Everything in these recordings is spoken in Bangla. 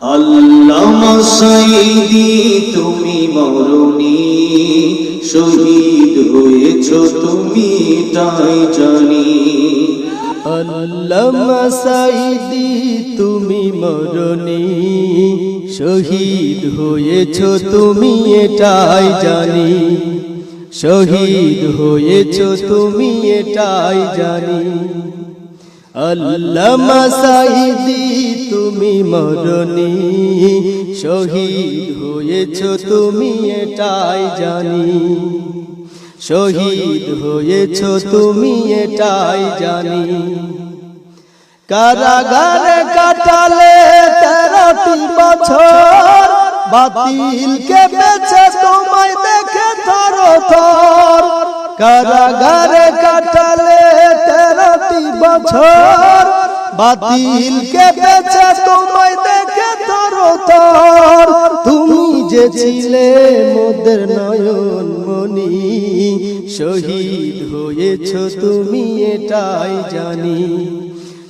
আল্লামা সাইদি, তুমি মরণি। শহীদ হয়েছ তুমি, তাই জানি। আল্লামা সাইদি, তুমি মরণি। শহীদ হয়েছ তুমি, এটাই জানি। শহীদ হয়েছ তুমি, এটাই জানি। আল্লামা সাইদি, তুমি মরণি। শহীদ হয়েছ তুমি, এটাই জানি। শহীদ হয়েছ তুমি, এটাই জানি। কারাগারে কাটালে তেরোটি বছর, বাতিল কে বেছে তোমায় দেখে থর কারাগারে কাটালে বছর বাতিল কে বেছে তোমায় দেখে থর তুমি যে ছিলে মোদের নয়ন মনি শহীদ হয়েছ তুমি এটাই জানি।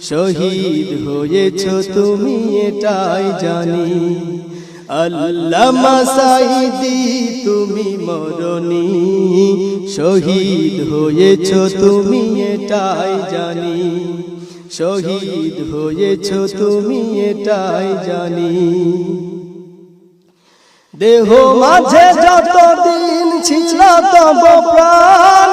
শহীদ হয়েছ তুমি এটাই জানি। আল্লামা সাইদি তুমি মরণি। শহীদ হয়েছ তুমি, এটাই জানি। শহীদ হয়েছ তুমি, এটাই জানি। দেহ মাঝে যতদিন ছিল তব প্রাণ,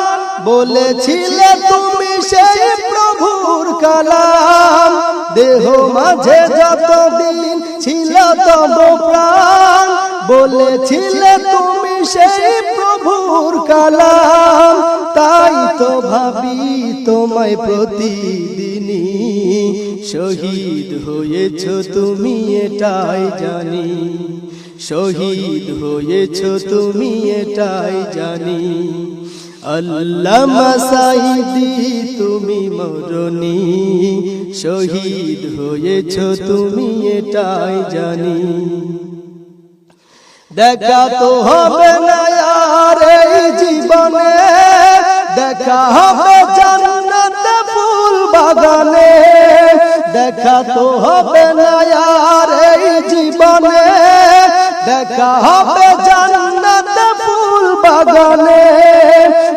বলেছিলে তুমি সেই প্রভুর কালাম। দেহ মাঝে যতদিন ছিল তব প্রাণ। বলেছিলে তুমি সেই প্রভুর কালাম। তাই তো ভাবি তোমায় প্রতিদিনই। শহীদ হয়েছ তুমি, এটাই জানি। শহীদ হয়েছ তুমি, এটাই জানি। আল্লামা সাইদি তুমি মরণি। শহীদ হয়েছ তুমি, এটাই জানি। দেখা তো হবে না আর এই জীবনে। দেখা হবে জান্নাত ফুল বাগানে। দেখা তো হবে না আর এই জীবনে। দেখা হবে জান্নাত ফুল বাগানে।